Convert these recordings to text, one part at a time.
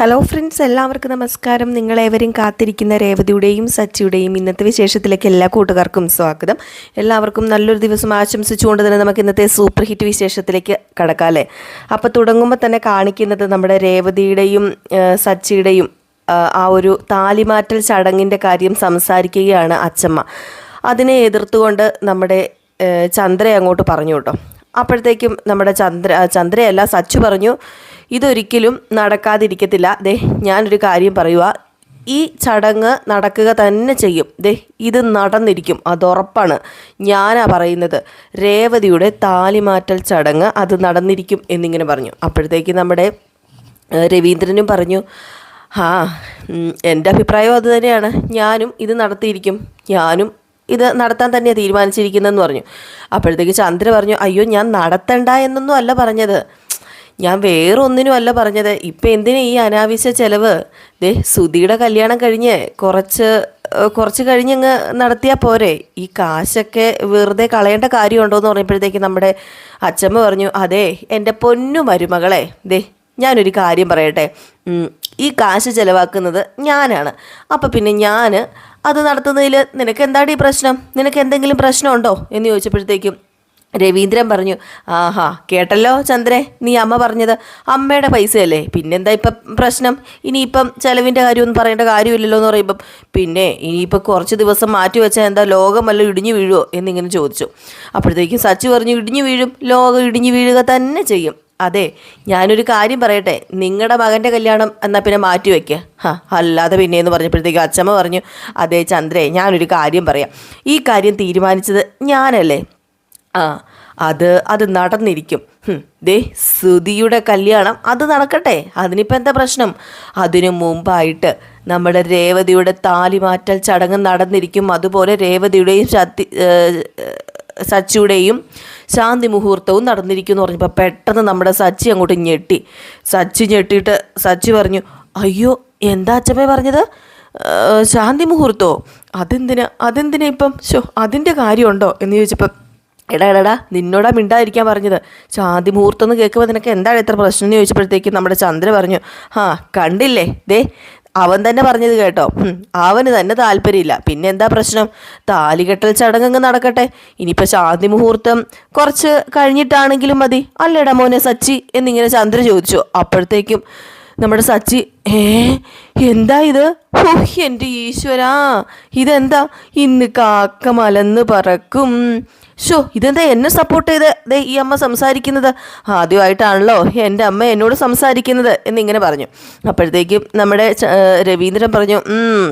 Hello friends എല്ലാവർക്കും നമസ്കാരം. നിങ്ങളേവരും കാത്തിരിക്കുന്ന രേവതിയുടെയും സച്ചിയുടെയും ഇന്നത്തെ വിശേഷത്തിലേക്ക് എല്ലാ കൂട്ടുകാർക്കും സ്വാഗതം. എല്ലാവർക്കും നല്ലൊരു ദിവസം ആശംസിച്ചുകൊണ്ട് തന്നെ നമുക്ക് ഇന്നത്തെ സൂപ്പർ ഹിറ്റ് വിശേഷത്തിലേക്ക് കടക്കാം അല്ലേ? അപ്പോൾ തുടങ്ങുമ്പോൾ തന്നെ കാണിക്കുന്നത് നമ്മുടെ രേവതിയുടെയും സച്ചിയുടെയും ആ, ഒരു താലിമാറ്റൽ ചടങ്ങിന്റെ കാര്യം സംസാരിക്കുകയാണ് അച്ചമ്മ. അതിനെ എതിർത്തുകൊണ്ട് നമ്മുടെ ചന്ദ്രയെ ചന്ദ്ര അങ്ങോട്ട് പറഞ്ഞു കേട്ടോ. അപ്പോഴത്തേക്കും നമ്മുടെ ചന്ദ്ര ചന്ദ്രയല്ല സച്ചു പറഞ്ഞു ഇതൊരിക്കലും നടക്കാതിരിക്കത്തില്ല. ദേ ഞാനൊരു കാര്യം പറയുക ഈ ചടങ്ങ് നടക്കുക തന്നെ ചെയ്യും. ദേ ഇത് നടന്നിരിക്കും. അതുറപ്പാണ്. ഞാനാ പറയുന്നത്. രേവതിയുടെ താലിമാറ്റൽ ചടങ്ങ് അത് നടന്നിരിക്കും എന്നിങ്ങനെ പറഞ്ഞു. അപ്പോഴത്തേക്ക് നമ്മുടെ രവീന്ദ്രനും പറഞ്ഞു ആ എന്റെ അഭിപ്രായവും അത് തന്നെയാണ്. ഞാനും ഇത് നടത്തിയിരിക്കും. ഞാനും ഇത് നടത്താൻ തന്നെയാണ് തീരുമാനിച്ചിരിക്കുന്നതെന്ന് പറഞ്ഞു. അപ്പോഴത്തേക്ക് ചന്ദ്ര പറഞ്ഞു അയ്യോ ഞാൻ നടത്തണ്ട എന്നൊന്നും അല്ല പറഞ്ഞത്. ഞാൻ വേറെ ഒന്നിനും അല്ല പറഞ്ഞത്. ഇപ്പം എന്തിനാ ഈ അനാവശ്യ ചെലവ്? ദേ സുധിയുടെ കല്യാണം കഴിഞ്ഞ് കുറച്ച് കുറച്ച് കഴിഞ്ഞങ്ങ് നടത്തിയാൽ പോരെ. ഈ കാശൊക്കെ വെറുതെ കളയേണ്ട കാര്യമുണ്ടോ എന്ന് പറഞ്ഞപ്പോഴത്തേക്ക് നമ്മുടെ അച്ഛമ്മ പറഞ്ഞു അതെ എന്റെ പൊന്നു മരുമകളെ ദേ ഞാനൊരു കാര്യം പറയട്ടെ. ഈ കാശ് ചിലവാക്കുന്നത് ഞാനാണ്. അപ്പം പിന്നെ ഞാൻ അത് നടത്തുന്നതിൽ നിനക്ക് എന്താണ് ഈ പ്രശ്നം? നിനക്ക് എന്തെങ്കിലും പ്രശ്നമുണ്ടോ? എന്ന് ചോദിച്ചപ്പോഴത്തേക്കും രവീന്ദ്രൻ പറഞ്ഞു ആഹാ കേട്ടല്ലോ ചന്ദ്രേ നീ അമ്മ പറഞ്ഞത്. അമ്മയുടെ പൈസയല്ലേ? പിന്നെന്താ ഇപ്പം പ്രശ്നം? ഇനിയിപ്പം ചെലവിന്റെ കാര്യമൊന്നും പറയേണ്ട കാര്യമില്ലല്ലോ എന്ന് പറയുമ്പം പിന്നെ ഇനിയിപ്പോൾ കുറച്ച് ദിവസം മാറ്റി വെച്ചാൽ എന്താ ലോകം വല്ല ഇടിഞ്ഞു വീഴുമോ എന്നിങ്ങനെ ചോദിച്ചു. അപ്പോഴത്തേക്കും സച്ചു പറഞ്ഞു ഇടിഞ്ഞു വീഴും. ലോകം ഇടിഞ്ഞു വീഴുക തന്നെ ചെയ്യും. അതെ ഞാനൊരു കാര്യം പറയട്ടെ. നിങ്ങളുടെ മകന്റെ കല്യാണം എന്നാൽ പിന്നെ മാറ്റി വയ്ക്കുക ഹാ അല്ലാതെ പിന്നെ എന്ന് പറഞ്ഞപ്പോഴത്തേക്ക് അച്ഛമ്മ പറഞ്ഞു അതെ ചന്ദ്രേ ഞാനൊരു കാര്യം പറയാം. ഈ കാര്യം തീരുമാനിച്ചത് ഞാനല്ലേ? ആ അത് അത് നടന്നിരിക്കും. ദേ സുധിയുടെ കല്യാണം അത് നടക്കട്ടെ. അതിനിപ്പോൾ എന്താ പ്രശ്നം? അതിനു മുമ്പായിട്ട് നമ്മുടെ രേവതിയുടെ താലിമാറ്റൽ ചടങ്ങ് നടന്നിരിക്കും. അതുപോലെ രേവതിയുടെയും ശക്തി സച്ചിയുടെയും ശാന്തി മുഹൂർത്തവും നടന്നിരിക്കും എന്ന് പറഞ്ഞപ്പോൾ പെട്ടെന്ന് നമ്മുടെ സച്ചി അങ്ങോട്ട് ഞെട്ടി. സച്ചി ഞെട്ടിയിട്ട് സച്ചി പറഞ്ഞു അയ്യോ എന്താ അച്ഛമ്മേ പറഞ്ഞത്? ശാന്തി മുഹൂർത്തമോ അതെന്തിനാ അതെന്തിനാ ഇപ്പം? ഷോ അതിന്റെ കാര്യമുണ്ടോ? എന്ന് ചോദിച്ചപ്പം എടാ എടാ നിന്നോടാ മിണ്ടായിരിക്കാൻ പറഞ്ഞത്. ചാതി മുഹൂർത്തം എന്ന് കേൾക്കുമ്പോൾ നിനക്ക് എന്താണ് ഇത്ര പ്രശ്നം എന്ന് ചോദിച്ചപ്പോഴത്തേക്കും നമ്മുടെ ചന്ദ്ര പറഞ്ഞു ആ കണ്ടില്ലേ? ദേ അവൻ തന്നെ പറഞ്ഞത് കേട്ടോ. അവന് തന്നെ താല്പര്യമില്ല. പിന്നെ എന്താ പ്രശ്നം? താലികെട്ടൽ ചടങ്ങ് നടക്കട്ടെ. ഇനിയിപ്പോൾ ശാന്തി മുഹൂർത്തം കുറച്ച് കഴിഞ്ഞിട്ടാണെങ്കിലും മതി. അല്ലേടാ മോനെ സച്ചി എന്നിങ്ങനെ ചന്ദ്ര ചോദിച്ചു. അപ്പോഴത്തേക്കും നമ്മുടെ സച്ചി ഏ എന്താ ഇത്? എന്റെ ഈശ്വരാ ഇതെന്താ? ഇന്ന് കാക്ക മലന്ന് പറക്കും. ഷോ ഇതെന്താ എന്നെ സപ്പോർട്ട് ചെയ്ത്? ദേ ഈ അമ്മ സംസാരിക്കുന്നത്. ആദ്യമായിട്ടാണല്ലോ എന്റെ അമ്മ എന്നോട് സംസാരിക്കുന്നത് എന്നിങ്ങനെ പറഞ്ഞു. അപ്പോഴത്തേക്കും നമ്മുടെ രവീന്ദ്രൻ പറഞ്ഞു "ഉം,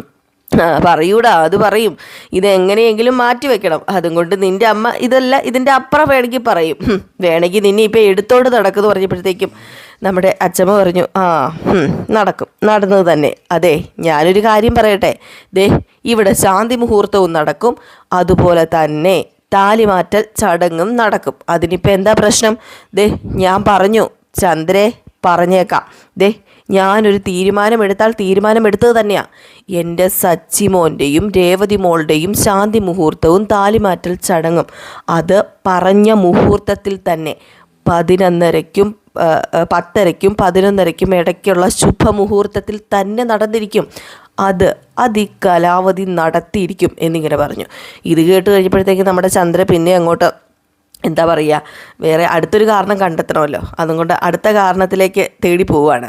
ആ, പറയൂടാ അത് പറയും. ഇത് എങ്ങനെയെങ്കിലും മാറ്റി വെക്കണം. അതും കൊണ്ട് നിന്റെ അമ്മ ഇതല്ല ഇതിന്റെ അപ്പുറം വേണമെങ്കിൽ പറയും. വേണമെങ്കിൽ നിന്നെ ഇപ്പം എടുത്തോണ്ട് നടക്കുന്നു പറഞ്ഞപ്പോഴത്തേക്കും നമ്മുടെ അച്ഛമ്മ പറഞ്ഞു ആ നടക്കും. നടന്നത് തന്നെ. അതെ ഞാനൊരു കാര്യം പറയട്ടെ. ദേ ഇവിടെ ശാന്തി മുഹൂർത്തവും നടക്കും. അതുപോലെ തന്നെ താലിമാറ്റൽ ചടങ്ങും നടക്കും. അതിനിപ്പോൾ എന്താ പ്രശ്നം? ദേ ഞാൻ പറഞ്ഞു. ചന്ദ്രെ പറഞ്ഞേക്കാം. ദേ ഞാനൊരു തീരുമാനമെടുത്താൽ തീരുമാനമെടുത്തത് തന്നെയാണ് എന്റെ സച്ചിമോന്റെയും രേവതി മോളുടെയും ശാന്തി മുഹൂർത്തവും താലിമാറ്റൽ ചടങ്ങും. അത് പറഞ്ഞ മുഹൂർത്തത്തിൽ തന്നെ പതിനൊന്നരയ്ക്കും പത്തരയ്ക്കും പതിനൊന്നരയ്ക്കും ഇടയ്ക്കുള്ള ശുഭമുഹൂർത്തത്തിൽ തന്നെ നടന്നിരിക്കും. അത് അത് ഈ നടത്തിയിരിക്കും എന്നിങ്ങനെ പറഞ്ഞു. ഇത് കേട്ട് കഴിഞ്ഞപ്പോഴത്തേക്ക് നമ്മുടെ ചന്ദ്ര പിന്നെ അങ്ങോട്ട് എന്താ പറയുക വേറെ അടുത്തൊരു കാരണം കണ്ടെത്തണമല്ലോ. അതുകൊണ്ട് അടുത്ത കാരണത്തിലേക്ക് തേടി പോവുകയാണ്.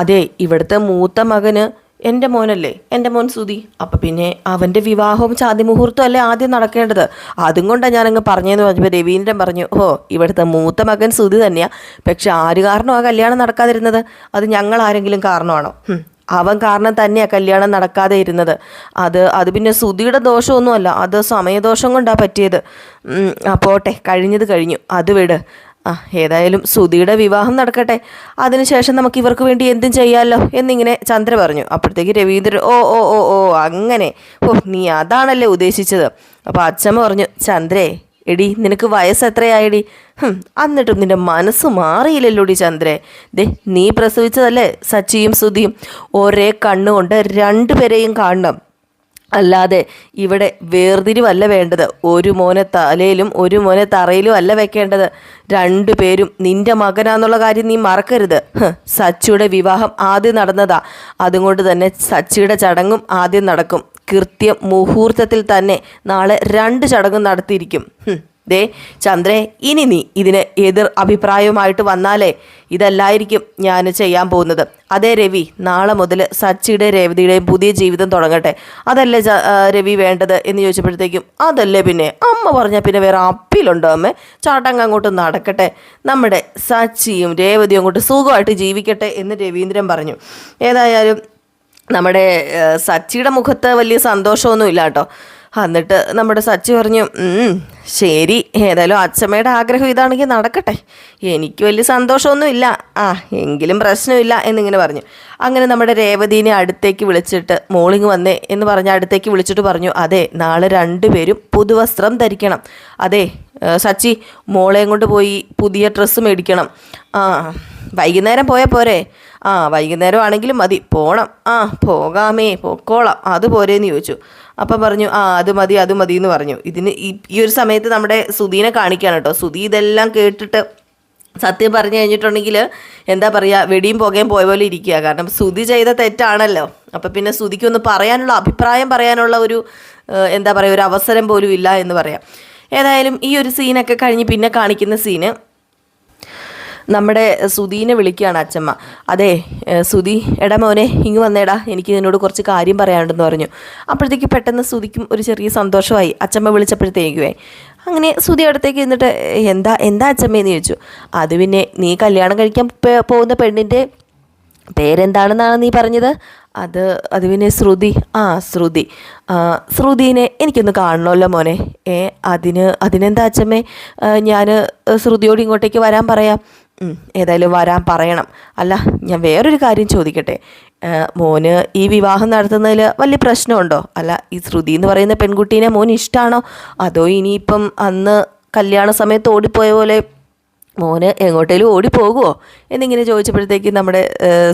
അതെ ഇവിടുത്തെ മൂത്ത മകന് എന്റെ മോനല്ലേ? എന്റെ മോൻ സുതി അപ്പം പിന്നെ അവന്റെ വിവാഹവും ചാതി മുഹൂർത്തവും അല്ലേ ആദ്യം നടക്കേണ്ടത്? അതും കൊണ്ടാണ് ഞാനങ്ങ് പറഞ്ഞതെന്ന് പറഞ്ഞപ്പോൾ രവീന്ദ്രൻ പറഞ്ഞു ഓ ഇവിടുത്തെ മൂത്ത മകൻ സുതി തന്നെയാണ് പക്ഷെ ആര് കാരണം ആ കല്യാണം നടക്കാതിരുന്നത്? അത് ഞങ്ങൾ ആരെങ്കിലും കാരണമാണോ? അവൻ കാരണം തന്നെയാണ് കല്യാണം നടക്കാതെ ഇരുന്നത്. അത് അത് പിന്നെ സുധിയുടെ ദോഷമൊന്നുമല്ല. അത് സമയദോഷം കൊണ്ടാണ് പറ്റിയത്. അപ്പോട്ടെ കഴിഞ്ഞത് കഴിഞ്ഞു. അത് വിട്. ആ ഏതായാലും സുധിയുടെ വിവാഹം നടക്കട്ടെ. അതിനുശേഷം നമുക്ക് ഇവർക്ക് വേണ്ടി എന്തും ചെയ്യാമല്ലോ എന്നിങ്ങനെ ചന്ദ്ര പറഞ്ഞു. അപ്പോഴത്തേക്ക് രവീന്ദ്രൻ ഓ ഓ ഓ ഓ അങ്ങനെ. ഓ നീ അതാണല്ലേ ഉദ്ദേശിച്ചത്. അപ്പോൾ അച്ഛമ്മ പറഞ്ഞു ചന്ദ്രേ എടി നിനക്ക് വയസ്സ് എത്രയായടി? ഹും, എന്നിട്ടും നിന്റെ മനസ്സ് മാറിയില്ലല്ലോടി ചന്ദ്രേ. ദേ നീ പ്രസവിച്ചതല്ലേ? സച്ചിയും സുധിയും ഒരേ കണ്ണുകൊണ്ട് രണ്ടുപേരെയും കാണണം. അല്ലാതെ ഇവിടെ വേർതിരിവല്ല വേണ്ടത്. ഒരു മോനെ തലയിലും ഒരു മോനെ തറയിലും അല്ല വെക്കേണ്ടത്. രണ്ടു പേരും നിന്റെ മകനാന്നുള്ള കാര്യം നീ മറക്കരുത്. സച്ചിയുടെ വിവാഹം ആദ്യം നടന്നതാ. അതുകൊണ്ട് തന്നെ സച്ചിയുടെ ചടങ്ങും ആദ്യം നടക്കും. കൃത്യം മുഹൂർത്തത്തിൽ തന്നെ നാളെ രണ്ട് ചടങ്ങ് നടത്തിയിരിക്കും. ദേ ചന്ദ്രേ ഇനി നീ ഇതിന് എതിർ അഭിപ്രായവുമായിട്ട് വന്നാലേ ഇതല്ലായിരിക്കും ഞാൻ ചെയ്യാൻ പോകുന്നത്. അതേ രവി നാളെ മുതൽ സച്ചിയുടെ രേവതിയുടെയും പുതിയ ജീവിതം തുടങ്ങട്ടെ. അതല്ലേ രവി വേണ്ടത് എന്ന് ചോദിച്ചപ്പോഴത്തേക്കും അതല്ലേ പിന്നെ? അമ്മ പറഞ്ഞാൽ പിന്നെ വേറെ അപ്പീലുണ്ടോ അമ്മേ? ചാട്ടങ്ങ് അങ്ങോട്ട് നടക്കട്ടെ. നമ്മുടെ സച്ചിയും രേവതിയും അങ്ങോട്ട് സുഖമായിട്ട് ജീവിക്കട്ടെ എന്ന് രവീന്ദ്രൻ പറഞ്ഞു. ഏതായാലും നമ്മുടെ സച്ചിയുടെ മുഖത്ത് വലിയ സന്തോഷമൊന്നും ഇല്ല കേട്ടോ. എന്നിട്ട് നമ്മുടെ സച്ചി പറഞ്ഞു ശരി ഏതായാലും അച്ഛമ്മയുടെ ആഗ്രഹം ഇതാണെങ്കിൽ നടക്കട്ടെ. എനിക്ക് വലിയ സന്തോഷമൊന്നും ഇല്ല. ആ എങ്കിലും പ്രശ്നമില്ല എന്നിങ്ങനെ പറഞ്ഞു. അങ്ങനെ നമ്മുടെ രേവതീനെ അടുത്തേക്ക് വിളിച്ചിട്ട് മോളിങ് വന്നേ എന്ന് പറഞ്ഞ് അടുത്തേക്ക് വിളിച്ചിട്ട് പറഞ്ഞു അതെ നാളെ രണ്ടുപേരും പുതുവസ്ത്രം ധരിക്കണം. അതെ സച്ചി മോളെയും കൊണ്ട് പോയി പുതിയ ഡ്രസ്സ് മേടിക്കണം. ആ വൈകുന്നേരം പോയാൽ പോരെ. ആ വൈകുന്നേരം ആണെങ്കിലും മതി. പോണം. ആ പോകാമേ പൊക്കോളാം. അത് പോരേന്ന് ചോദിച്ചു. അപ്പം പറഞ്ഞു ആ അത് മതി അത് മതി എന്ന് പറഞ്ഞു. ഇതിന് ഈ ഒരു സമയത്ത് നമ്മുടെ സുധീനെ കാണിക്കുകയാണ് കേട്ടോ. സുധി ഇതെല്ലാം കേട്ടിട്ട് സത്യം പറഞ്ഞു കഴിഞ്ഞിട്ടുണ്ടെങ്കിൽ എന്താ പറയുക വെടിയും പുകയും പോയ പോലെ ഇരിക്കുക. കാരണം സുധി ചെയ്ത തെറ്റാണല്ലോ. അപ്പം പിന്നെ സുധിക്കൊന്ന് പറയാനുള്ള അഭിപ്രായം പറയാനുള്ള ഒരു എന്താ പറയുക ഒരു അവസരം പോലും ഇല്ല എന്ന് പറയാം. ഏതായാലും ഈ ഒരു സീനൊക്കെ കഴിഞ്ഞ് പിന്നെ കാണിക്കുന്ന സീന് നമ്മുടെ സുധീനെ വിളിക്കുകയാണ് അച്ഛമ്മ അതെ സുധി എടാ മോനെ ഇങ്ങ് വന്നേടാ എനിക്ക് നിന്നോട് കുറച്ച് കാര്യം പറയാനുണ്ടെന്ന് പറഞ്ഞു. അപ്പോഴത്തേക്ക് പെട്ടെന്ന് സുധിക്കും ഒരു ചെറിയ സന്തോഷമായി. അച്ചമ്മ വിളിച്ചപ്പോഴത്തേക്കുവേ അങ്ങനെ സുധി അടുത്തേക്ക് എന്നിട്ട് എന്താ എന്താ അച്ചമ്മയെന്ന് ചോദിച്ചു. അത് പിന്നെ നീ കല്യാണം കഴിക്കാൻ പോകുന്ന പെണ്ണിന്റെ പേരെന്താണെന്നാണ് നീ പറഞ്ഞത്? അത് അത് പിന്നെ ശ്രുതി. ആ ശ്രുതി. ശ്രുതിനെ എനിക്കൊന്ന് കാണണമല്ലോ മോനെ. ഏ അതിന് അതിനെന്താ അച്ഛമ്മേ ഞാൻ ശ്രുതിയോട് ഇങ്ങോട്ടേക്ക് വരാൻ പറയാം. ഏതായാലും വരാൻ പറയണം. അല്ല ഞാൻ വേറൊരു കാര്യം ചോദിക്കട്ടെ. മോന് ഈ വിവാഹം നടത്തുന്നതിൽ വലിയ പ്രശ്നമുണ്ടോ? അല്ല ഈ ശ്രുതി എന്ന് പറയുന്ന പെൺകുട്ടീനെ മോന് ഇഷ്ടമാണോ അതോ ഇനിയിപ്പം അന്ന് കല്യാണ സമയത്ത് ഓടിപ്പോയ പോലെ മോന് എങ്ങോട്ടേലും ഓടിപ്പോകുമോ എന്നിങ്ങനെ ചോദിച്ചപ്പോഴത്തേക്ക് നമ്മുടെ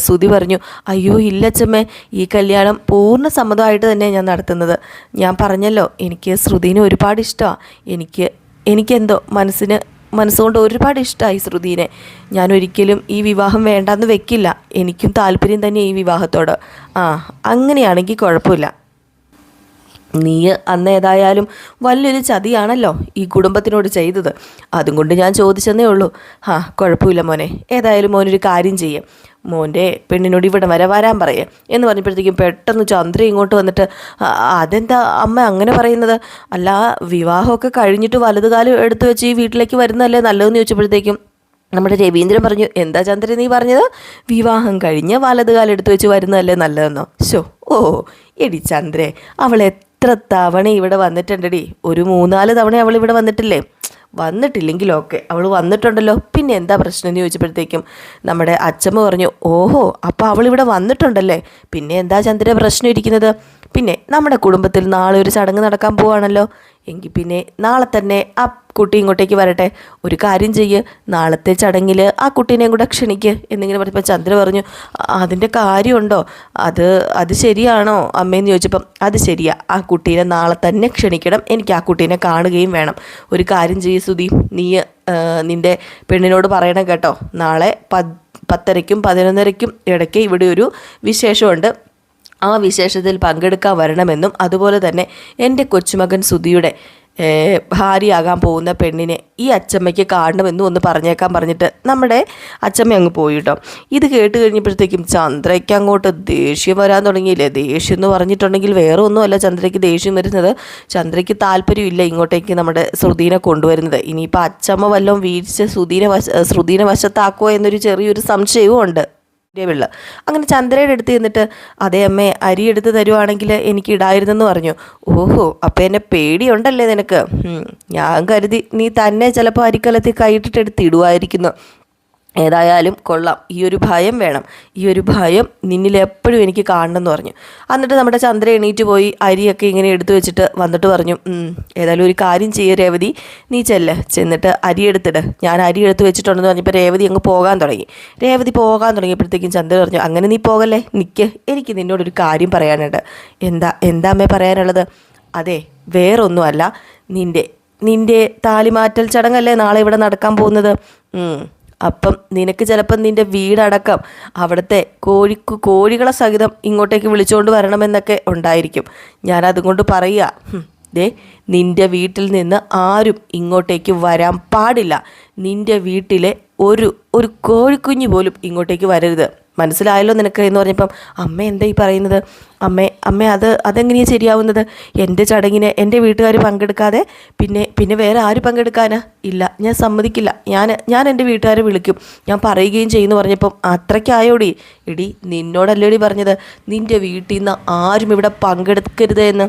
സുതി പറഞ്ഞു അയ്യോ ഇല്ലച്ചമ്മേ ഈ കല്യാണം പൂർണ സമ്മതമായിട്ട് തന്നെ ഞാൻ നടത്തുന്നത്. ഞാൻ പറഞ്ഞല്ലോ എനിക്ക് ശ്രുതിനെ ഒരുപാട് ഇഷ്ടമാണ് എനിക്ക് എനിക്കെന്തോ മനസ്സിന് മനസ്സുകൊണ്ട് ഒരുപാട് ഇഷ്ടമായി ശ്രുതിനെ. ഞാൻ ഒരിക്കലും ഈ വിവാഹം വേണ്ടാന്ന് വെക്കില്ല. എനിക്കും താല്പര്യം തന്നെ ഈ വിവാഹത്തോട്. ആ അങ്ങനെയാണെങ്കിൽ കുഴപ്പമില്ല. നീ അന്ന് ഏതായാലും വലിയൊരു ചതിയാണല്ലോ ഈ കുടുംബത്തിനോട് ചെയ്തത്. അതും കൊണ്ട് ഞാൻ ചോദിച്ചെന്നേ ഉള്ളൂ. ആ കുഴപ്പമില്ല മോനെ. ഏതായാലും മോനൊരു കാര്യം ചെയ്യും. മോന്റെ പെണ്ണിനോട് ഇവിടെ വരെ വരാൻ പറയേ എന്ന് പറഞ്ഞപ്പോഴത്തേക്കും പെട്ടെന്ന് ചന്ദ്ര ഇങ്ങോട്ട് വന്നിട്ട് അതെന്താ അമ്മ അങ്ങനെ പറയുന്നത്? അല്ല വിവാഹമൊക്കെ കഴിഞ്ഞിട്ട് വലതുകാലം എടുത്തു വെച്ച് ഈ വീട്ടിലേക്ക് വരുന്നതല്ലേ നല്ലതെന്ന് ചോദിച്ചപ്പോഴത്തേക്കും നമ്മുടെ രവീന്ദ്രൻ പറഞ്ഞു എന്താ ചന്ദ്ര നീ പറഞ്ഞത്? വിവാഹം കഴിഞ്ഞ് വലതുകാലം എടുത്തു വെച്ച് വരുന്നതല്ലേ നല്ലതെന്നോ? ശോ ഓ എടി ചന്ദ്രേ അവൾ എത്ര തവണ ഇവിടെ വന്നിട്ടുണ്ടടി. ഒരു മൂന്നാൽ തവണ അവൾ ഇവിടെ വന്നിട്ടില്ലേ? വന്നിട്ടില്ലെങ്കിലും ഓക്കെ അവൾ വന്നിട്ടുണ്ടല്ലോ. പിന്നെ എന്താ പ്രശ്നം എന്ന് ചോദിച്ചപ്പോഴത്തേക്കും നമ്മുടെ അച്ഛമ്മ പറഞ്ഞു ഓഹോ അപ്പോൾ അവൾ ഇവിടെ വന്നിട്ടുണ്ടല്ലേ? പിന്നെ എന്താ ചന്ദ്ര പ്രശ്നം ഇരിക്കുന്നത്? പിന്നെ നമ്മുടെ കുടുംബത്തിൽ നാളെ ഒരു ചടങ്ങ് നടക്കാൻ പോവാണല്ലോ. എങ്കിൽ പിന്നെ നാളെ തന്നെ ആ കുട്ടി ഇങ്ങോട്ടേക്ക് വരട്ടെ. ഒരു കാര്യം ചെയ്യ്. നാളത്തെ ചടങ്ങിൽ ആ കുട്ടീനെയും കൂടെ ക്ഷണിക്ക് എന്നിങ്ങനെ പറഞ്ഞപ്പോൾ ചന്ദ്ര പറഞ്ഞു അതിന്റെ കാര്യമുണ്ടോ? അത് അത് ശരിയാണോ? അമ്മയെന്ന് ചോദിച്ചപ്പം അത് ശരിയാ. ആ കുട്ടീനെ നാളെ തന്നെ ക്ഷണിക്കണം. എനിക്ക് ആ കുട്ടീനെ കാണുകയും വേണം. ഒരു കാര്യം ചെയ്യ് സുധി. നീ നിന്റെ പെണ്ണിനോട് പറയണം കേട്ടോ. നാളെ പ പത്തരയ്ക്കും പതിനൊന്നരയ്ക്കും ഇടയ്ക്ക് ഇവിടെ ഒരു വിശേഷമുണ്ട്. ആ വിശേഷത്തിൽ പങ്കെടുക്കാൻ വരണമെന്നും അതുപോലെ തന്നെ എന്റെ കൊച്ചുമകൻ സുധിയുടെ ഭാര്യയാകാൻ പോകുന്ന പെണ്ണിനെ ഈ അച്ചമ്മയ്ക്ക് കാണണമെന്നും ഒന്ന് പറഞ്ഞേക്കാൻ പറഞ്ഞിട്ട് നമ്മുടെ അച്ചമ്മ അങ്ങ് പോയി കേട്ടോ. ഇത് കേട്ട് കഴിഞ്ഞപ്പോഴത്തേക്കും ചന്ദ്രയ്ക്ക് അങ്ങോട്ട് ദേഷ്യം വരാൻ തുടങ്ങിയില്ലേ? ദേഷ്യം എന്ന് പറഞ്ഞിട്ടുണ്ടെങ്കിൽ വേറെ ഒന്നുമല്ല ചന്ദ്രയ്ക്ക് ദേഷ്യം വരുന്നത്. ചന്ദ്രയ്ക്ക് താല്പര്യമില്ല ഇങ്ങോട്ടേക്ക് നമ്മുടെ ശ്രുതിനെ കൊണ്ടുവരുന്നത്. ഇനിയിപ്പോൾ അച്ചമ്മ വല്ലതും വീഴ്ച ശ്രുതിനെ വശ ശ്രുതിനെ വശത്താക്കുമോ എന്നൊരു ചെറിയൊരു സംശയവും ഉണ്ട് വെള്ള അങ്ങനെ ചന്ദ്രയുടെ അടുത്ത് ചെന്നിട്ട് അതേ അമ്മേ അരി എടുത്ത് തരുവാണെങ്കിൽ എനിക്ക് ഇടായിരുന്നെന്ന് പറഞ്ഞു. ഓഹോ അപ്പം എന്നെ പേടിയുണ്ടല്ലേ നിനക്ക്? ഞാൻ കരുതി നീ തന്നെ ചിലപ്പോൾ അരിക്കലത്തിൽ കൈയിട്ടിട്ട് എടുത്ത് ഇടുമായിരിക്കുന്നു ഏതായാലും കൊള്ളാം. ഈ ഒരു ഭയം വേണം. ഈ ഒരു ഭയം നിന്നിൽ എപ്പോഴും എനിക്ക് കാണണമെന്ന് പറഞ്ഞു. എന്നിട്ട് നമ്മുടെ ചന്ദ്ര എണീറ്റ് പോയി അരിയൊക്കെ ഇങ്ങനെ എടുത്തു വെച്ചിട്ട് വന്നിട്ട് പറഞ്ഞു "ഉം, ഏതായാലും ഒരു കാര്യം ചെയ്യ രേവതി. നീ ചെല്ല്. ചെന്നിട്ട് അരി എടുത്തിട്. ഞാൻ അരി എടുത്ത് വെച്ചിട്ടുണ്ടെന്ന് പറഞ്ഞപ്പോൾ രേവതി അങ്ങ് പോകാൻ തുടങ്ങി. രേവതി പോകാൻ തുടങ്ങിയപ്പോഴത്തേക്കും ചന്ദ്ര പറഞ്ഞു അങ്ങനെ നീ പോകല്ലേ? നിൽക്ക് എനിക്ക് നിന്നോടൊരു കാര്യം പറയാനുണ്ട്. എന്താ? എന്താ അമ്മേ പറയാനുള്ളത്? അതെ വേറൊന്നുമല്ല. നിന്റെ നിന്റെ താലിമാറ്റൽ ചടങ്ങല്ലേ നാളെ ഇവിടെ നടക്കാൻ പോകുന്നത്. അപ്പം നിനക്ക് ചിലപ്പം നിന്റെ വീടടക്കം അവിടുത്തെ കോഴിക്ക് കോഴികളെ സഹിതം ഇങ്ങോട്ടേക്ക് വിളിച്ചുകൊണ്ട് വരണമെന്നൊക്കെ ഉണ്ടായിരിക്കും. ഞാൻ അതുകൊണ്ട് പറയുക ദേ നിന്റെ വീട്ടിൽ നിന്ന് ആരും ഇങ്ങോട്ടേക്ക് വരാൻ പാടില്ല. നിന്റെ വീട്ടിലെ ഒരു ഒരു കോഴിക്കുഞ്ഞ് പോലും ഇങ്ങോട്ടേക്ക് വരരുത്. മനസ്സിലായല്ലോ നിനക്ക് എന്ന് പറഞ്ഞപ്പം അമ്മ എന്താ ഈ പറയുന്നത്? അമ്മ അമ്മ അത് അതെങ്ങനെയാണ് ശരിയാവുന്നത്? എന്റെ ചടങ്ങിനെ എന്റെ വീട്ടുകാർ പങ്കെടുക്കാതെ പിന്നെ പിന്നെ വേറെ ആര് പങ്കെടുക്കാനാ? ഇല്ല ഞാൻ സമ്മതിക്കില്ല. ഞാൻ ഞാൻ എന്റെ വീട്ടുകാരെ വിളിക്കും. ഞാൻ പറയുകയും ചെയ്യുന്നു പറഞ്ഞപ്പം അത്രയ്ക്കായോടി. എടി നിന്നോടല്ലേടി പറഞ്ഞത്? നിന്റെ വീട്ടിൽ നിന്ന് ആരും ഇവിടെ പങ്കെടുക്കരുത് എന്ന്.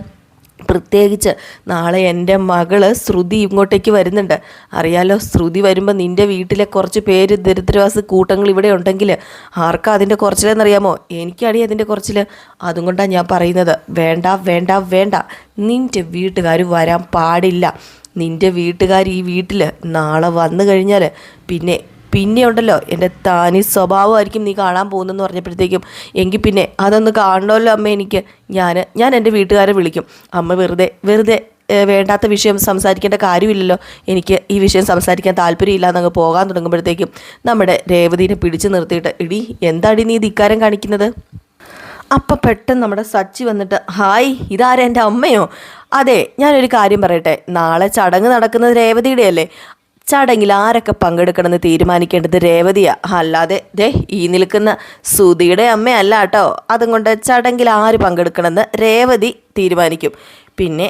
പ്രത്യേകിച്ച് നാളെ എന്റെ മകൾ ശ്രുതി ഇങ്ങോട്ടേക്ക് വരുന്നുണ്ട്. അറിയാലോ ശ്രുതി വരുമ്പോൾ നിന്റെ വീട്ടിലെ കുറച്ച് പേര് ദരിദ്രവാസ കൂട്ടങ്ങൾ ഇവിടെ ഉണ്ടെങ്കിൽ ആർക്കാ അതിന്റെ കുറച്ചിലെന്നറിയാമോ? എനിക്കടി അതിന്റെ കുറച്ചിൽ അതും കൊണ്ടാണ് ഞാൻ പറയുന്നത്. വേണ്ട വേണ്ട വേണ്ട. നിന്റെ വീട്ടുകാർ വരാൻ പാടില്ല. നിന്റെ വീട്ടുകാർ ഈ വീട്ടിൽ നാളെ വന്നു കഴിഞ്ഞാൽ പിന്നെ പിന്നെ ഉണ്ടല്ലോ എന്റെ താനി സ്വഭാവമായിരിക്കും നീ കാണാൻ പോകുന്നെന്ന് പറഞ്ഞപ്പോഴത്തേക്കും എങ്കിൽ പിന്നെ അതൊന്ന് കാണണമല്ലോ അമ്മ എനിക്ക്. ഞാൻ ഞാൻ എന്റെ വീട്ടുകാരെ വിളിക്കും. അമ്മ വെറുതെ വെറുതെ വേണ്ടാത്ത വിഷയം സംസാരിക്കേണ്ട കാര്യമില്ലല്ലോ. എനിക്ക് ഈ വിഷയം സംസാരിക്കാൻ താല്പര്യമില്ല എന്നങ്ങ് പോകാൻ തുടങ്ങുമ്പോഴത്തേക്കും നമ്മുടെ രേവതിനെ പിടിച്ചു നിർത്തിയിട്ട് ഇടി എന്താടി നീ ധിക്കാരം കാണിക്കുന്നത്? അപ്പം പെട്ടെന്ന് നമ്മുടെ സച്ചി വന്നിട്ട് ഹായ് ഇതാരാ എന്റെ അമ്മയോ? അതെ ഞാനൊരു കാര്യം പറയട്ടെ. നാളെ ചടങ്ങ് നടക്കുന്നത് രേവതിയുടെ അല്ലേ ചടങ്ങിൽ ആരൊക്കെ പങ്കെടുക്കണമെന്ന് തീരുമാനിക്കേണ്ടത് രേവതിയാ? അല്ലാതെ ദേ ഈ നിൽക്കുന്ന സുധിയുടെ അമ്മയല്ല കേട്ടോ. അതും കൊണ്ട് ചടങ്ങിൽ ആര് പങ്കെടുക്കണമെന്ന് രേവതി തീരുമാനിക്കും. പിന്നെ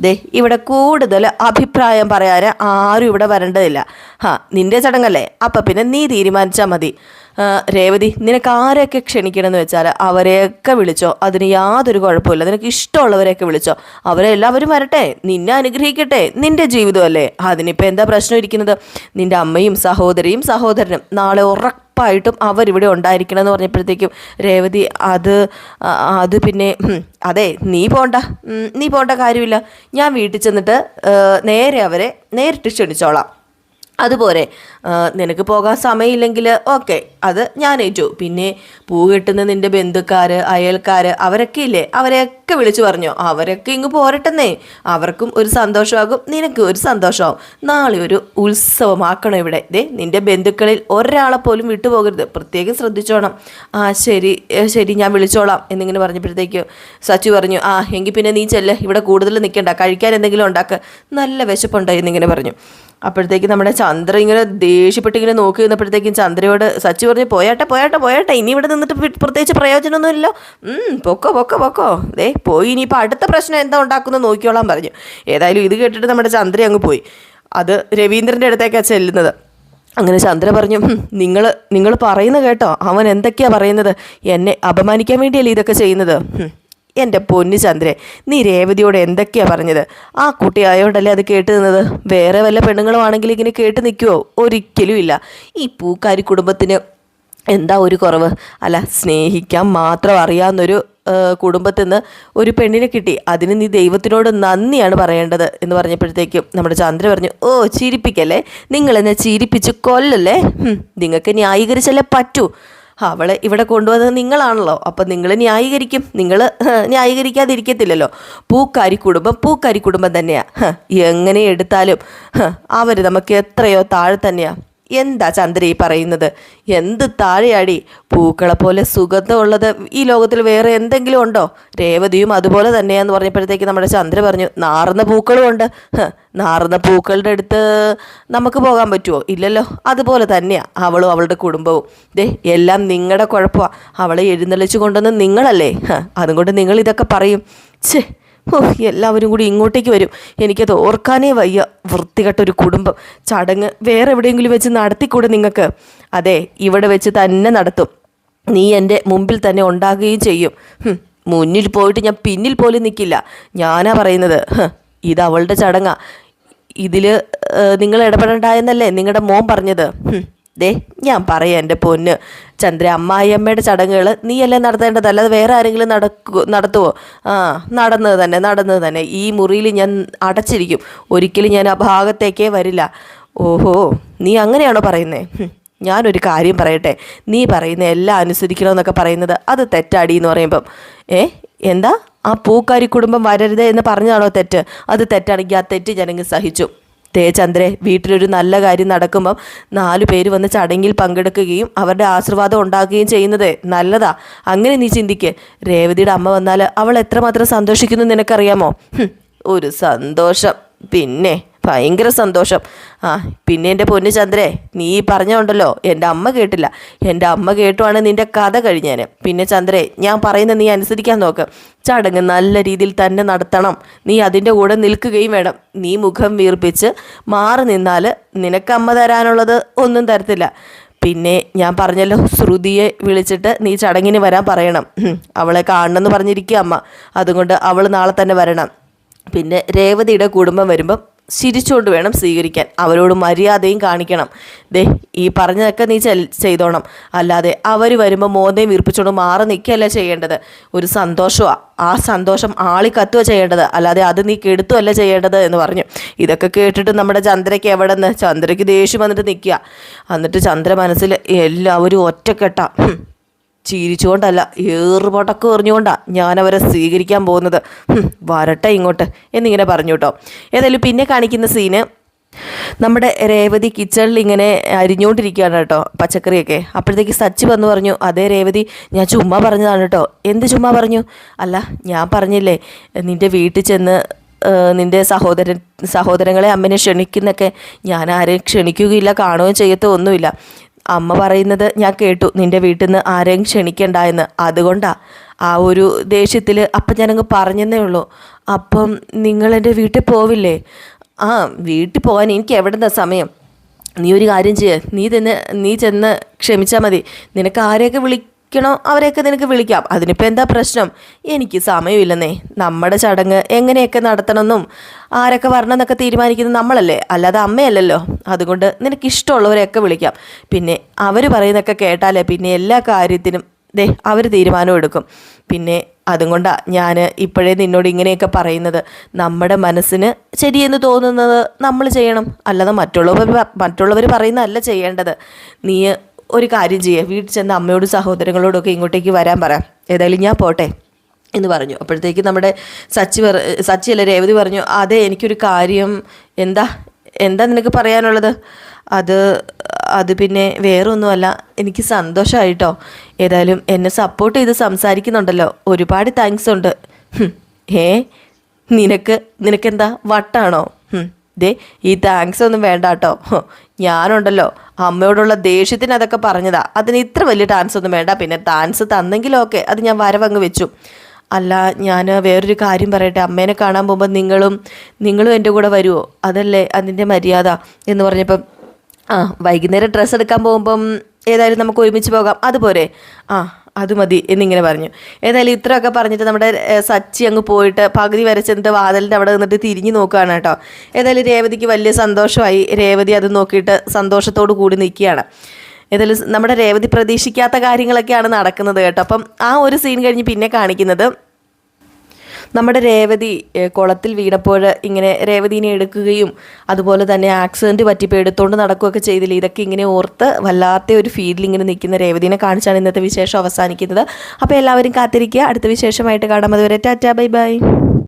ദേ ഇവിടെ കൂടുതൽ അഭിപ്രായം പറയാൻ ആരും ഇവിടെ വരേണ്ടതില്ല. ഹാ നിന്റെ ചടങ്ങല്ലേ? അപ്പം പിന്നെ നീ തീരുമാനിച്ചാൽ മതി. രേവതി നിനക്ക് ആരെയൊക്കെ ക്ഷണിക്കണമെന്ന് വെച്ചാൽ അവരെയൊക്കെ വിളിച്ചോ. അതിന് യാതൊരു കുഴപ്പമില്ല നിനക്ക് ഇഷ്ടമുള്ളവരെയൊക്കെ വിളിച്ചോ. അവരെ എല്ലാവരും വരട്ടെ. നിന്നെ അനുഗ്രഹിക്കട്ടെ. നിന്റെ ജീവിതമല്ലേ? അതിനിപ്പോൾ എന്താ പ്രശ്നം ഇരിക്കുന്നത്? നിന്റെ അമ്മയും സഹോദരിയും സഹോദരനും നാളെ ഉറപ്പായിട്ടും അവരിവിടെ ഉണ്ടായിരിക്കണം എന്ന് പറഞ്ഞപ്പോഴത്തേക്കും രേവതി അത് അത് പിന്നെ അതെ നീ പോണ്ട നീ പോണ്ട കാര്യമില്ല. ഞാൻ വീട്ടിൽ ചെന്നിട്ട് നേരെ അവരെ നേരിട്ട് ക്ഷണിച്ചോളാം. അതുപോലെ നിനക്ക് പോകാൻ സമയമില്ലെങ്കിൽ ഓക്കെ അത് ഞാൻ ഏറ്റു പിന്നെ പൂ കിട്ടുന്ന നിന്റെ ബന്ധുക്കാർ അയൽക്കാർ അവരൊക്കെ ഇല്ലേ? അവരെയൊക്കെ വിളിച്ചു പറഞ്ഞു. അവരൊക്കെ ഇങ്ങ് പോരട്ടെന്നേ. അവർക്കും ഒരു സന്തോഷമാകും നിനക്ക് ഒരു സന്തോഷമാകും നാളെ ഒരു ഉത്സവമാക്കണം ഇവിടെ. ദേ നിന്റെ ബന്ധുക്കളിൽ ഒരാളെ പോലും വിട്ടുപോകരുത്. പ്രത്യേകം ശ്രദ്ധിച്ചോണം. ആ ശരി ശരി ഞാൻ വിളിച്ചോളാം എന്നിങ്ങനെ പറഞ്ഞപ്പോഴത്തേക്ക് സച്ചു പറഞ്ഞു ആ എങ്കിൽ പിന്നെ നീ ചെല്ല ഇവിടെ കൂടുതൽ നിൽക്കണ്ട കഴിക്കാൻ എന്തെങ്കിലും ഉണ്ടാക്കുക നല്ല വിശപ്പുണ്ടായി എന്നിങ്ങനെ പറഞ്ഞു. അപ്പോഴത്തേക്ക് നമ്മുടെ ചന്ദ്ര ഇങ്ങനെ ദേഷ്യപ്പെട്ട് ഇങ്ങനെ നോക്കി നിന്നപ്പോഴത്തേക്കും ചന്ദ്രയോട് സച്ചി പറഞ്ഞ് പോയാട്ടെ പോയാട്ടെ പോയാട്ടെ. ഇനി ഇവിടെ നിന്നിട്ട് പ്രത്യേകിച്ച് പ്രയോജനമൊന്നുമില്ലല്ലോ. പൊക്കോ പൊക്കോ പൊക്കോ. ദേ പോയി. ഇനിയിപ്പോൾ അടുത്ത പ്രശ്നം എന്താ ഉണ്ടാക്കുന്നത് നോക്കിയോളാൻ പറഞ്ഞു. ഏതായാലും ഇത് കേട്ടിട്ട് നമ്മുടെ ചന്ദ്ര അങ്ങ് പോയി. അത് രവീന്ദ്രന്റെ അടുത്തേക്കാണ് ചെല്ലുന്നത്. അങ്ങനെ ചന്ദ്ര പറഞ്ഞു നിങ്ങൾ നിങ്ങൾ പറയുന്നത് കേട്ടോ. അവൻ എന്തൊക്കെയാണ് പറയുന്നത്? എന്നെ അപമാനിക്കാൻ വേണ്ടിയല്ലേ ഇതൊക്കെ ചെയ്യുന്നത്? എന്റെ പൊന്നു ചന്ദ്രൻ നീ രേവതിയോട് എന്തൊക്കെയാ പറഞ്ഞത്? ആ കുട്ടി ആയോണ്ടല്ലേ അത് കേട്ട് നിന്നത്? വേറെ വല്ല പെണ്ണുങ്ങളുമാണെങ്കിൽ ഇങ്ങനെ കേട്ട് നിൽക്കുമോ ഒരിക്കലും ഇല്ല. ഈ പൂക്കാരി കുടുംബത്തിന് എന്താ ഒരു കുറവ്? അല്ല സ്നേഹിക്കാൻ മാത്രം അറിയാവുന്നൊരു കുടുംബത്തിൽ നിന്ന് ഒരു പെണ്ണിനെ കിട്ടി. അതിന് നീ ദൈവത്തിനോട് നന്ദിയാണ് പറയേണ്ടത് എന്ന് പറഞ്ഞപ്പോഴത്തേക്കും നമ്മുടെ ചന്ദ്ര പറഞ്ഞു ഓ ചിരിപ്പിക്കല്ലേ? നിങ്ങളെന്നെ ചിരിപ്പിച്ച് കൊല്ലല്ലേ? നിങ്ങൾക്ക് ന്യായീകരിച്ചല്ലേ പറ്റൂ? അവളെ ഇവിടെ കൊണ്ടുവന്നത് നിങ്ങളാണല്ലോ. അപ്പം നിങ്ങൾ ന്യായീകരിക്കും. നിങ്ങൾ ന്യായീകരിക്കാതിരിക്കത്തില്ലല്ലോ. പൂക്കാരി കുടുംബം പൂക്കാരി കുടുംബം തന്നെയാണ് എങ്ങനെ എടുത്താലും അവർ നമുക്ക് എത്രയോ താഴെ തന്നെയാണ് എന്താ ചന്ദ്ര ഈ പറയുന്നത്? എന്ത് താഴെയാടി? പൂക്കളെ പോലെ സുഗന്ധമുള്ളത് ഈ ലോകത്തിൽ വേറെ എന്തെങ്കിലും ഉണ്ടോ? രേവതിയും അതുപോലെ തന്നെയാന്ന് പറഞ്ഞപ്പോഴത്തേക്ക് നമ്മുടെ ചന്ദ്ര പറഞ്ഞു നാറുന്ന പൂക്കളും ഉണ്ട്. നാറുന്ന പൂക്കളുടെ അടുത്ത് നമുക്ക് പോകാൻ പറ്റുമോ ഇല്ലല്ലോ അതുപോലെ തന്നെയാണ് അവളും അവളുടെ കുടുംബവും. ദേ എല്ലാം നിങ്ങളുടെ കുഴപ്പമാണ് അവളെ എഴുന്നള്ളിച്ചു കൊണ്ടുവന്ന് നിങ്ങളല്ലേ? അതും അതുകൊണ്ട് നിങ്ങൾ ഇതൊക്കെ പറയും. ഛേ എല്ലാവരും കൂടി ഇങ്ങോട്ടേക്ക് വരും. എനിക്കത് ഓർക്കാനേ വയ്യ. വൃത്തികെട്ടൊരു കുടുംബം. ചടങ്ങ് വേറെ എവിടെയെങ്കിലും വെച്ച് നടത്തിക്കൂടെ നിങ്ങൾക്ക്? അതെ ഇവിടെ വെച്ച് തന്നെ നടത്തും. നീ എന്റെ മുമ്പിൽ തന്നെ ഉണ്ടാകുകയും ചെയ്യും. മുന്നിൽ പോയിട്ട് ഞാൻ പിന്നിൽ പോലും നിൽക്കില്ല. ഞാനാ പറയുന്നത്. ഇത് അവളുടെ ചടങ്ങാ. ഇതിൽ നിങ്ങൾ ഇടപെടണ്ട എന്നല്ലേ നിങ്ങളുടെ മോൻ പറഞ്ഞത്? ദേ ഞാൻ പറയാം എന്റെ പൊന്ന്. ചന്ദ്ര അമ്മായിയമ്മയുടെ ചടങ്ങുകൾ നീയല്ലേ നടത്തേണ്ടത്? അല്ലാതെ വേറെ ആരെങ്കിലും നടക്കു നടത്തുവോ? ആ നടന്നത് തന്നെ നടന്നത് തന്നെ. ഈ മുറിയിൽ ഞാൻ അടച്ചിരിക്കും. ഒരിക്കലും ഞാൻ ആ ഭാഗത്തേക്കേ വരില്ല. ഓഹോ നീ അങ്ങനെയാണോ പറയുന്നത് ഞാനൊരു കാര്യം പറയട്ടെ. നീ പറയുന്ന എല്ലാം അനുസരിക്കണമെന്നൊക്കെ പറയുന്നത് അത് തെറ്റാടി എന്ന് പറയുമ്പം. ഏ എന്താ? ആ പൂക്കാരി കുടുംബം വരരുത് എന്ന് പറഞ്ഞതാണോ തെറ്റ്? അത് തെറ്റാണെങ്കിൽ ആ തെറ്റ് ജനങ്ങൾ സഹിച്ചു. തേ ചന്ദ്രേ വീട്ടിലൊരു നല്ല കാര്യം നടക്കുമ്പം നാലു പേര് വന്ന് ചടങ്ങിൽ പങ്കെടുക്കുകയും അവരുടെ ആശീർവാദം ഉണ്ടാക്കുകയും ചെയ്യുന്നത് നല്ലതാ. അങ്ങനെ നീ ചിന്തിക്ക്. രേവതിയുടെ അമ്മ വന്നാൽ അവൾ എത്രമാത്രം സന്തോഷിക്കുന്നു നിനക്കറിയാമോ? ഒരു സന്തോഷം. പിന്നെ ഭയങ്കര സന്തോഷം. ആ പിന്നെ എന്റെ പൊന്നു ചന്ദ്രേ നീ പറഞ്ഞുണ്ടല്ലോ എന്റെ അമ്മ കേട്ടില്ല. എന്റെ അമ്മ കേട്ടുവാണ് നിന്റെ കഥ കഴിഞ്ഞേന്. പിന്നെ ചന്ദ്രേ ഞാൻ പറയുന്ന നീ അനുസരിക്കാൻ നോക്ക്. ചടങ്ങ് നല്ല രീതിയിൽ തന്നെ നടത്തണം. നീ അതിന്റെ കൂടെ നിൽക്കുകയും വേണം. നീ മുഖം വീർപ്പിച്ച് മാറി നിന്നാൽ നിനക്ക് അമ്മ തരാനുള്ളത് ഒന്നും തരത്തില്ല. പിന്നെ ഞാൻ പറഞ്ഞല്ലോ ശ്രുതിയെ വിളിച്ചിട്ട് നീ ചടങ്ങിന് വരാൻ പറയണം. അവളെ കാണണമെന്ന് പറഞ്ഞിരിക്കുക അമ്മ. അതുകൊണ്ട് അവൾ നാളെ തന്നെ വരണം. പിന്നെ രേവതിയുടെ കുടുംബം വരുമ്പം ചിരിച്ചുകൊണ്ട് വേണം സ്വീകരിക്കാൻ. അവരോട് മര്യാദയും കാണിക്കണം. ദേ ഈ പറഞ്ഞതൊക്കെ നീ ചെയ്തോണം. അല്ലാതെ അവർ വരുമ്പോൾ മോന്തയും വീർപ്പിച്ചുകൊണ്ട് മാറി നിൽക്കുകയല്ല ചെയ്യേണ്ടത്? ഒരു സന്തോഷമാണ് ആ സന്തോഷം ആളി കത്തുക ചെയ്യേണ്ടത്. അല്ലാതെ അത് നീ കെടുത്തുമല്ല ചെയ്യേണ്ടത് എന്ന് പറഞ്ഞു. ഇതൊക്കെ കേട്ടിട്ട് നമ്മുടെ ചന്ദ്രയ്ക്ക് എവിടെ നിന്ന് ചന്ദ്രയ്ക്ക് ദേഷ്യം വന്നിട്ട് നിൽക്കുക എന്നിട്ട് ചന്ദ്ര മനസ്സിൽ എല്ലാവരും ഒറ്റക്കെട്ടാണ് ചിരിച്ചുകൊണ്ടല്ല ഏറുപടക്കം എറിഞ്ഞുകൊണ്ടാണ് ഞാൻ അവരെ സ്വീകരിക്കാൻ പോകുന്നത്. വരട്ടെ ഇങ്ങോട്ട് എന്നിങ്ങനെ പറഞ്ഞു കേട്ടോ. ഏതായാലും പിന്നെ കാണിക്കുന്ന സീന് നമ്മുടെ രേവതി കിച്ചണിൽ ഇങ്ങനെ അരിഞ്ഞുകൊണ്ടിരിക്കുകയാണ് കേട്ടോ പച്ചക്കറിയൊക്കെ. അപ്പോഴത്തേക്ക് സച്ചി വന്ന് പറഞ്ഞു അതേ രേവതി ഞാൻ ചുമ്മാ പറഞ്ഞതാണ് കേട്ടോ. എന്ത് ചുമ്മാ പറഞ്ഞു? അല്ല ഞാൻ പറഞ്ഞില്ലേ നിന്റെ വീട്ടിൽ ചെന്ന് നിന്റെ സഹോദരൻ സഹോദരങ്ങളെ അമ്മനെ ക്ഷണിക്കുന്നൊക്കെ ഞാൻ ആരെയും ക്ഷണിക്കുകയില്ല കാണുകയും ചെയ്യത്തോ ഒന്നുമില്ല അമ്മ പറയുന്നത് ഞാൻ കേട്ടു നിന്റെ വീട്ടിൽ നിന്ന് ആരെയും ക്ഷണിക്കണ്ട എന്ന്. ആ ഒരു ദേഷ്യത്തിൽ അപ്പം ഞാനങ്ങ് പറഞ്ഞെന്നേ ഉള്ളൂ. അപ്പം നിങ്ങൾ എന്റെ വീട്ടിൽ പോവില്ലേ? ആ വീട്ടിൽ പോകാൻ എനിക്ക് എവിടുന്ന സമയം? നീ ഒരു കാര്യം ചെയ്യ. നീ തന്നെ നീ ചെന്ന് ക്ഷമിച്ചാൽ മതി. നിനക്ക് ആരെയൊക്കെ വിളിക്കണോ? അവരെയൊക്കെ നിനക്ക് വിളിക്കാം. അതിനിപ്പോൾ എന്താ പ്രശ്നം? എനിക്ക് സമയമില്ലെന്നേ. നമ്മുടെ ചടങ്ങ് എങ്ങനെയൊക്കെ നടത്തണമെന്നും ആരൊക്കെ വരണമെന്നൊക്കെ തീരുമാനിക്കുന്നത് നമ്മളല്ലേ? അല്ലാതെ അമ്മയല്ലല്ലോ. അതുകൊണ്ട് നിനക്ക് ഇഷ്ടമുള്ളവരെയൊക്കെ വിളിക്കാം. പിന്നെ അവർ പറയുന്നതൊക്കെ കേട്ടാലേ പിന്നെ എല്ലാ കാര്യത്തിനും ദേ അവർ തീരുമാനം എടുക്കും. പിന്നെ അതും ഞാൻ ഇപ്പോഴേ നിന്നോട് ഇങ്ങനെയൊക്കെ പറയുന്നത്. നമ്മുടെ മനസ്സിന് ശരിയെന്ന് തോന്നുന്നത് നമ്മൾ ചെയ്യണം. അല്ലാതെ മറ്റുള്ളവർ മറ്റുള്ളവർ പറയുന്നതല്ല ചെയ്യേണ്ടത്. നീ ഒരു കാര്യം ചെയ്യുക വീട്ടിൽ ചെന്ന് അമ്മയോടും സഹോദരങ്ങളോടൊക്കെ ഇങ്ങോട്ടേക്ക് വരാൻ പറ. ഏതായാലും ഞാൻ പോട്ടെ എന്ന് പറഞ്ഞു. അപ്പോഴത്തേക്ക് നമ്മുടെ സച്ചി പറ സച്ചി അല്ല രേവതി പറഞ്ഞു അതെ എനിക്കൊരു കാര്യം. എന്താ എന്താ നിനക്ക് പറയാനുള്ളത്? അത് അത് പിന്നെ വേറൊന്നുമല്ല. എനിക്ക് സന്തോഷമായിട്ടോ ഏതായാലും എന്നെ സപ്പോർട്ട് ചെയ്ത് സംസാരിക്കുന്നുണ്ടല്ലോ. ഒരുപാട് താങ്ക്സ് ഉണ്ട്. ഏ നിനക്ക് നിനക്കെന്താ? വട്ടാണോ? ദേ ഈ താങ്ക്സ് ഒന്നും വേണ്ട കേട്ടോ ഞാനുണ്ടല്ലോ. അമ്മയോടുള്ള ദേഷ്യത്തിന് അതൊക്കെ പറഞ്ഞതാ. അതിന് ഇത്ര വലിയ ടാൻസ് ഒന്നും വേണ്ട. പിന്നെ ടാൻസ് തന്നെങ്കിലൊക്കെ അത് ഞാൻ വരവങ്ങ് വെച്ചു. അല്ല ഞാൻ വേറൊരു കാര്യം പറയട്ടെ. അമ്മേനെ കാണാൻ പോകുമ്പോൾ നിങ്ങളും നിങ്ങളും എന്റെ കൂടെ വരുമോ അതല്ലേ അതിന്റെ മര്യാദ എന്ന് പറഞ്ഞപ്പം ആ വൈകുന്നേരം ഡ്രസ്സ് എടുക്കാൻ പോകുമ്പം ഏതായാലും നമുക്ക് ഒരുമിച്ച് പോകാം. അതുപോലെ ആ അത് മതി എന്നിങ്ങനെ പറഞ്ഞു. ഏതായാലും ഇത്രയൊക്കെ പറഞ്ഞിട്ട് നമ്മുടെ സച്ചി അങ്ങ് പോയിട്ട് പകുതി വരെ ചെന്നിട്ട് വാതിലിന്റെ അവിടെ നിന്നിട്ട് തിരിഞ്ഞു നോക്കുകയാണ് കേട്ടോ. ഏതായാലും രേവതിക്ക് വലിയ സന്തോഷമായി. രേവതി അത് നോക്കിയിട്ട് സന്തോഷത്തോടു കൂടി നിൽക്കുകയാണ്. ഏതായാലും നമ്മുടെ രേവതി പ്രതീക്ഷിക്കാത്ത കാര്യങ്ങളൊക്കെയാണ് നടക്കുന്നത് കേട്ടോ. അപ്പം ആ ഒരു സീൻ കഴിഞ്ഞ് പിന്നെ കാണിക്കുന്നത് നമ്മുടെ രേവതി കുളത്തിൽ വീണപ്പോൾ ഇങ്ങനെ രേവതിനെ എടുക്കുകയും അതുപോലെ തന്നെ ആക്സിഡന്റ് പറ്റിയപ്പോൾ എടുത്തുകൊണ്ട് നടക്കുകയൊക്കെ ചെയ്തില്ല? ഇതൊക്കെ ഇങ്ങനെ ഓർത്ത് വല്ലാത്ത ഒരു ഫീലിൽ ഇങ്ങനെ നിൽക്കുന്ന രേവതിനെ കാണിച്ചാണ് ഇന്നത്തെ വിശേഷം അവസാനിക്കുന്നത്. അപ്പോൾ എല്ലാവരും കാത്തിരിക്കുക. അടുത്ത വിശേഷമായിട്ട് കാണാം. അതുവരെ ടാറ്റാ ബൈ ബൈ.